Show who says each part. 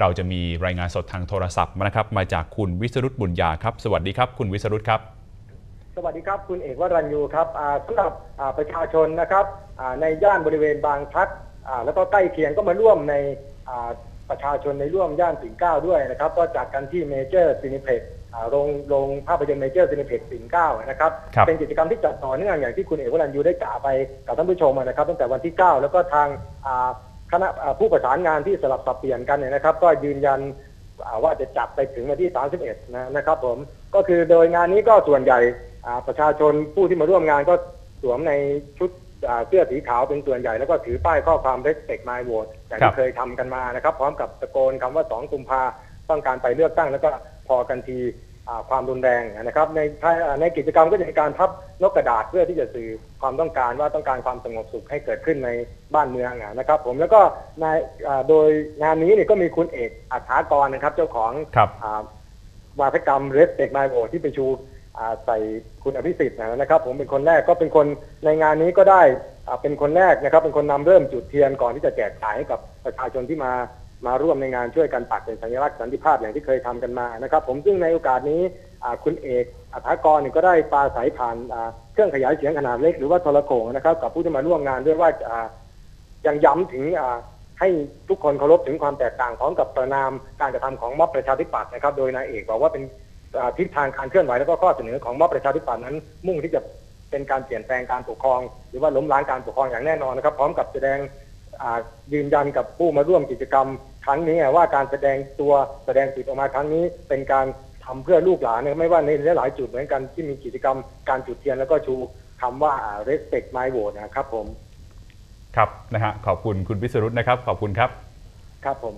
Speaker 1: เราจะมีรายงานสดทางโทรศัพท์นะครับ มาจากคุณวิสรุตบุญญาครับ สวัสดีครับ คุณวิสรุตครับ
Speaker 2: สวัสดีครับ คุณเอกวรัญยูครับอ่าสำหรับอ่าประชาชนนะครับอ่าในย่านบริเวณบางพลัดอ่าแล้วก็ใกล้เคียงก็มาร่วมในอ่าประชาชนในร่วมย่านปิ่นเกล้าด้วยนะครับ ก็จัดกันที่เมเจอร์ซินิเพ็กโรงโรงภาพยนตร์เมเจอร์ซินิเพ็กปิ่นเกล้านะครับ
Speaker 1: ครับ
Speaker 2: เป็นกิจกรรมที่จัดต่อเนื่องอย่างที่คุณเอกวรัญยูได้กล่าวไปกับท่านผู้ชมนะครับ ตั้งแต่วันที่ 9 แล้วก็ทางอ่า คณะอ่าผู้ประสานงานที่สลับสับเปลี่ยนกันเนี่ยนะครับ ก็ยืนยันอ่าว่าจะจัดไปถึงวันที่ 31 นะนะครับผมก็คือโดยงานนี้ก็ส่วนใหญ่อ่าประชาชนผู้ที่มาร่วมงานก็สวมในชุดอ่าเสื้อสีขาวเป็นส่วนใหญ่แล้วก็ถือป้ายข้อความ respect my vote อย่าง
Speaker 1: ครั
Speaker 2: ที่
Speaker 1: บ
Speaker 2: เคยทำกันมานะครับ พร้อมกับตะโกนคำว่า 2 กุมภาต้องการไปเลือกตั้งแล้วก็พอกันทีอ่า ความรุนแรงนะครับ ในในกิจกรรมก็จะมีการพับนกกระดาษเพื่อที่จะสื่อความต้องการว่าต้องการความสงบสุขให้เกิดขึ้นในบ้านเมืองอะนะครับ ผมแล้วก็ในอ่าโดยงานนี้เนี่ยก็มีคุณเอกอัฐากรนะครับ เจ้าของ
Speaker 1: ครับ
Speaker 2: อ่าวาทกรรมเรสเ c ก My Vote ที่ไปชูอ่าใส่คุณอภิสิทธิ์นะครับ ผมเป็นคนแรกก็เป็นคนในงานนี้ก็ได้อ่าเป็นคนแรกนะครับ เป็นคนนำเริ่มจุดเทียนก่อนที่จะแจกจ่ายให้กับประชาชนที่มา มาร่วมในงานช่วยกันปักเป็นสัญลักษณ์สันติภาพอย่างที่เคยทำกันมานะครับ ผมซึ่งในโอกาสนี้คุณเอกอัฐากรก็ได้ปราศัยผ่านเครื่องขยายเสียงขนาดเล็กหรือว่าโทรโขงนะครับ กับผู้ที่มาร่วมงานด้วยว่าอ่ายังย้ำถึงให้ทุกคนเคารพถึงความแตกต่างพร้อมกับประนามการกระทำของม็อบประชาธิปัตย์นะครับ โดยนายเอกบอกว่าเป็นทิศทางการเคลื่อนไหวแล้วก็ข้อเสนอของม็อบประชาธิปัตย์นั้น มุ่งที่จะเป็นการเปลี่ยนแปลงการปกครอง หรือว่าล้มล้างการปกครองอย่างแน่นอนนะครับ พร้อมกับแสดง ยืนยันกับผู้มาร่วมกิจกรรมครั้งนี้ว่าการแสดงตัวแสดงจิตออกมาครั้งนี้ เป็นการทำเพื่อลูกหลานเนี่ยไม่ว่าในหลายๆจุดเหมือนกันที่มีกิจกรรมการจุดเทียนแล้วก็ชูคำว่าอ่า respect my vote นะครับผม
Speaker 1: ครับนะฮะขอบคุณคุณวิสรุตนะครับ ขอบคุณครับ
Speaker 2: ครับผม